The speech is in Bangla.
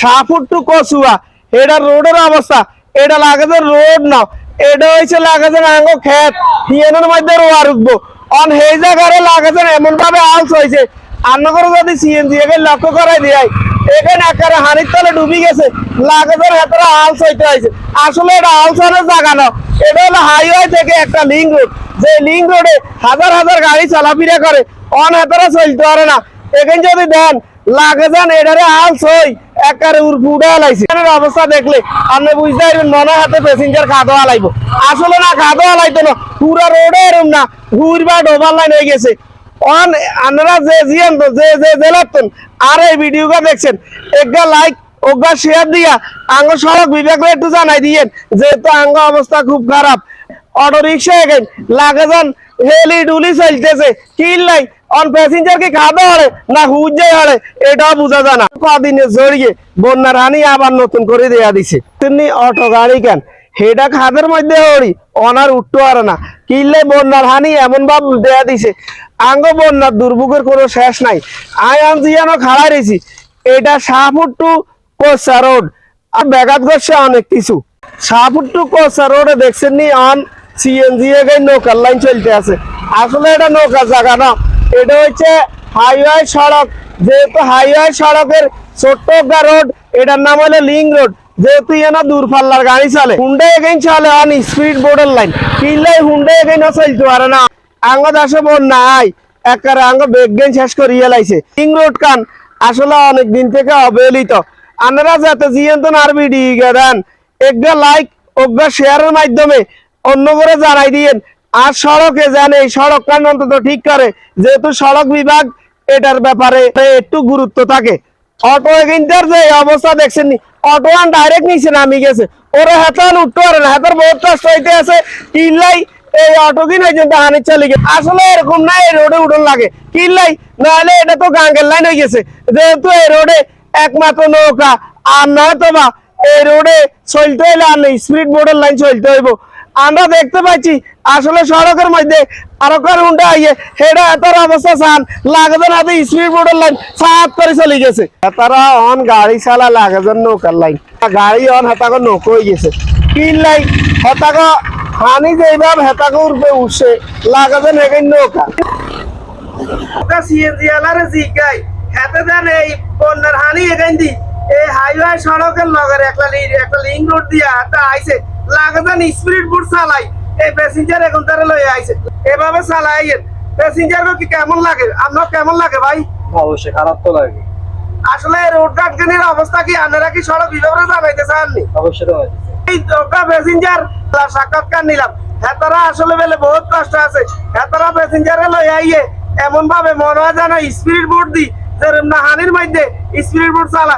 সাপুর টু কচুয়া এটা রোডের অবস্থা। এটা লাগে যে রোড না এটা হয়েছে লাগে যে আঙ্গ খেত হিয়েনের মধ্যে রোয়া রুখবো। অন সেই জায়গায় লাগে যে এমন ভাবে আলস হয়েছে আন্ন করে যদি সিএনজি এখানে লক্ষ্য করাই দিয়াই এখানে একেবারে হানির তলে ডুবি গেছে। লাগে যে হেতরা আলস হইতে হয়েছে আসলে এটা আলসারের জায়গা না। এটা হলো হাইওয়ে থেকে একটা লিঙ্ক রোড যে লিঙ্ক রোডে হাজার হাজার গাড়ি চলাফেরা করে। অন হেতরা চলতে পারে না। এখানে যদি দেন লাগে যান এটারে আলস হই। একারে উড়পুড়ে লাইছে। অবস্থা দেখলে আপনি বুঝতে পারবেন, মনে হাতে প্যাসেঞ্জার খাদোয়া লাইব আসলে না খাদোয়া লাইতো না, পুরা রোডে এরম না, হুইর বা ডোবার লাইন হয়ে গেছে। অন, আপনারা যে জিয়ান তো, যে যে জেলাতন আর এই ভিডিওটা দেখছেন একটা লাইক ওগা শেয়ার দিয়া, আঙ্গ সড়ক বিভাগে একটু জানাই দিয়েন, যেহেতু আঙ্গ অবস্থা খুব খারাপ। অটো রিক্সা এগেন লাগে যান হেলি ডুলি চলতেছে, কিল নাই অন প্যাসেঞ্জার কি খাবে হরে না হুজে হরে এটাও বোঝা যায় না। কদিনে জড়িয়ে বন্যার হানি আবার নতুন করে দেয়া দিছে। তিনি অটো গাড়ি কেন? হেটা খাদের মধ্যে হরি অনার উঠতে পারে না। কিনলে বন্যার হানি এমন ভাব দেয়া দিছে, আঙ্গ বন্যার দুর্ভোগের কোনো শেষ নাই। আই আম জিয়ানো খাড়া রয়েছি। এটা শাহপুর টু কোসা রোড। আর ব্যাঘাত করছে অনেক কিছু। শাহপুর টু কোসা রোডে দেখছেন নি অন সিএনজি এ নৌকার লাইন চলতে আছে। আসলে এটা নৌকার জায়গা না। এটা হচ্ছে হাইওয়ে সড়ক। যেহেতু হাইওয়ে সড়কের ছোট্ট রোড এটার নাম হলো লিং রোড যেহেতু এনা দূরপাল্লার গাড়ি চলে। হুন্ডে এগেন চলে অন স্পিড বোর্ডের লাইন কিনলে হুন্ডে এগেন চলতে পারে না। আঙ্গ দাসে বোন নাই। একারে আঙ্গ বেগেন শেষ করিয়ে লাইছে। লিং রোড কান আসলে অনেক দিন থেকে অবহেলিত। আপনারা যাতে জিয়ন্তন আর বিডি দেন। একটা লাইক ওগা শেয়ারের মাধ্যমে অন্য করে জানাই দিয়েন। আর সড়কে যান, এই সড়ক কান অন্তত ঠিক করে। যেহেতু সড়ক বিভাগ এটার ব্যাপারে একটু গুরুত্ব থাকে। অটো এগেন্টার যে অবস্থা দেখছেন অটো আন ডাইরেক্ট নিচে নামি গেছে। ওরা হেতাল, উঠতে পারে না। হেতার বহুত কষ্ট হইতে আছে। কিনলাই এই অটো কিন হয়েছে হানির চালিয়ে গেছে। আসলে এরকম না, এই রোডে উঠন লাগে। কিনলাই নাহলে এটা তো গাঙ্গের লাইন হয়ে গেছে। যেহেতু এই রোডে একমাত্র নৌকা, আর নয়তো বা এই রোডে চলতে হইলে আর নেই স্পিড বোর্ডের লাইন চলতে হইব। আমরা দেখতে পাচ্ছি আসলে সড়কের মধ্যে আরও কার উন্ডা আইয়ে, হেডা এতার অবস্থা চান লাগবে না স্পিড বোর্ডের লাইন সাত করে চলে গেছে। তারা অন গাড়ি চালা লাগে যেন নৌকার লাইন গাড়ি অন হেতাকে নৌকো হয়ে গেছে। কিন লাইন হেতাকে হানি যেভাবে হেতাকে উঠবে উঠছে লাগে যেন এখানে নৌকা সিএনজি আলারে জিগাই, হেতে এই হানি এখান দি। এই হাইওয়ে সড়কের লগের একটা একটা লিঙ্ক রোড দিয়া তা আইছে। স্পিড বোট চালাই। এই প্যাসেঞ্জার এখন তারা আইছে। এভাবে চালাই প্যাসেঞ্জার কি কেমন লাগে? আপনার কেমন লাগে ভাই? অবশ্যই খারাপ তো লাগে। আসলে রোড গার্ডেনের অবস্থা কি? আপনারা কি সড়ক বিভাগে জানাইতে চাননি? অবশ্যই এই প্যাসেঞ্জার সাক্ষাৎকার নিলাম। হেতারা আসলে বেলে বহুত কষ্ট আছে। হেতারা প্যাসেঞ্জারে লই আইয়ে এমন ভাবে মনে হয় যেন স্পিড বোর্ড দি যে হানির মধ্যে স্পিড বোর্ড চালা